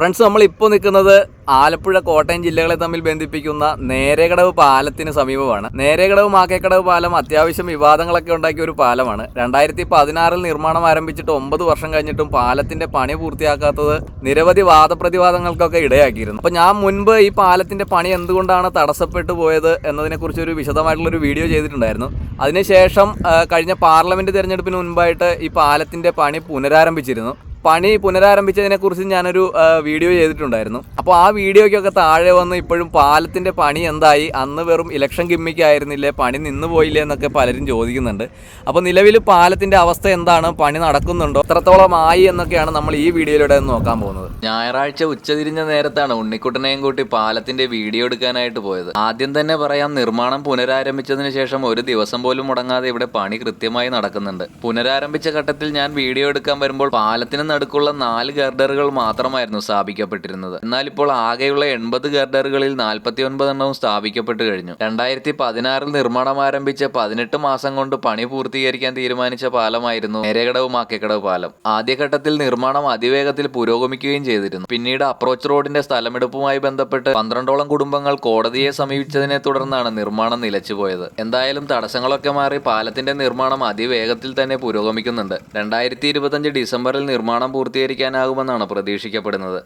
Friends നമ്മൾ ഇപ്പോൾ നിൽക്കുന്നത് ആലപ്പുഴ കോട്ടയം ജില്ലകളെ തമ്മിൽ ബന്ധിപ്പിക്കുന്ന നേരേകടവ് പാലത്തിന് സമീപമാണ്. നേരേകടവ് മാക്കേക്കടവ് പാലം അത്യാവശ്യം വിവാദങ്ങളൊക്കെ ഉണ്ടാക്കിയ ഒരു പാലമാണ്. രണ്ടായിരത്തി പതിനാറിൽ നിർമ്മാണം ആരംഭിച്ചിട്ട് ഒമ്പത് വർഷം കഴിഞ്ഞിട്ടും പാലത്തിന്റെ പണി പൂർത്തിയാക്കാത്തത് നിരവധി വാദപ്രതിവാദങ്ങൾക്കൊക്കെ ഇടയാക്കിയിരുന്നു. അപ്പോൾ ഞാൻ മുൻപ് ഈ പാലത്തിന്റെ പണി എന്തുകൊണ്ടാണ് തടസ്സപ്പെട്ടു പോയത് എന്നതിനെക്കുറിച്ച് ഒരു വിശദമായിട്ടുള്ള ഒരു വീഡിയോ ചെയ്തിട്ടുണ്ടായിരുന്നു. അതിനുശേഷം കഴിഞ്ഞ പാർലമെന്റ് തെരഞ്ഞെടുപ്പിന് മുൻപായിട്ട് ഈ പാലത്തിന്റെ പണി പുനരാരംഭിച്ചിരുന്നു. പണി പുനരാരംഭിച്ചതിനെക്കുറിച്ച് ഞാനൊരു വീഡിയോ ചെയ്തിട്ടുണ്ടായിരുന്നു. അപ്പോൾ ആ വീഡിയോയ്ക്കൊക്കെ താഴെ വന്ന് ഇപ്പോഴും പാലത്തിന്റെ പണി എന്തായി? അന്ന് വെറും ഇലക്ഷൻ ഗിമ്മിക്കായിരുന്നില്ലേ? പണി നിന്ന് പോയില്ലേ എന്നൊക്കെ പലരും ചോദിക്കുന്നുണ്ട്. അപ്പോൾ നിലവിൽ പാലത്തിന്റെ അവസ്ഥ എന്താണ്? പണി നടക്കുന്നുണ്ടോ? എത്രത്തോളം ആയി എന്നൊക്കെയാണ് നമ്മൾ ഈ വീഡിയോയിലൂടെ നോക്കാൻ പോകുന്നത്. ഞായറാഴ്ച ഉച്ചതിരിഞ്ഞ നേരത്താണ് ഉണ്ണിക്കുട്ടനെയും കൂട്ടി പാലത്തിന്റെ വീഡിയോ എടുക്കാനായിട്ട് പോയത്. ആദ്യം തന്നെ പറയാം നിർമ്മാണം പുനരാരംഭിച്ചതിന് ശേഷം ഒരു ദിവസം പോലും മുടങ്ങാതെ ഇവിടെ പണി കൃത്യമായി നടക്കുന്നുണ്ട്. പുനരാരംഭിച്ച ഘട്ടത്തിൽ ഞാൻ വീഡിയോ എടുക്കാൻ വരുമ്പോൾ പാലത്തിന് നടുക്കുള്ള നാല് ഗർഡറുകൾ മാത്രമായിരുന്നു സ്ഥാപിക്കപ്പെട്ടിരുന്നത്. എന്നാൽ ഇപ്പോൾ ആകെയുള്ള എൺപത് ഗർഡറുകളിൽ നാൽപ്പത്തി ഒൻപത് എണ്ണവും സ്ഥാപിക്കപ്പെട്ടു കഴിഞ്ഞു. രണ്ടായിരത്തി പതിനാറിൽ നിർമ്മാണം ആരംഭിച്ച പതിനെട്ട് മാസം കൊണ്ട് പണി പൂർത്തീകരിക്കാൻ തീരുമാനിച്ച പാലമായിരുന്നു നേരകടവ് മാക്കേക്കടവ് പാലം. ആദ്യഘട്ടത്തിൽ നിർമ്മാണം അതിവേഗത്തിൽ പുരോഗമിക്കുകയും ചെയ്തിരുന്നു. പിന്നീട് അപ്രോച്ച് റോഡിന്റെ സ്ഥലമെടുപ്പുമായി ബന്ധപ്പെട്ട് പന്ത്രണ്ടോളം കുടുംബങ്ങൾ കോടതിയെ സമീപിച്ചതിനെ തുടർന്നാണ് നിർമ്മാണം നിലച്ചുപോയത്. എന്തായാലും തടസ്സങ്ങളൊക്കെ മാറി പാലത്തിന്റെ നിർമ്മാണം അതിവേഗത്തിൽ തന്നെ പുരോഗമിക്കുന്നുണ്ട്. രണ്ടായിരത്തി ഇരുപത്തഞ്ച് ഡിസംബറിൽ നിർമ്മാണം പൂർത്തീകരിക്കാനാകുമെന്നാണ് പ്രതീക്ഷിക്കപ്പെടുന്നത്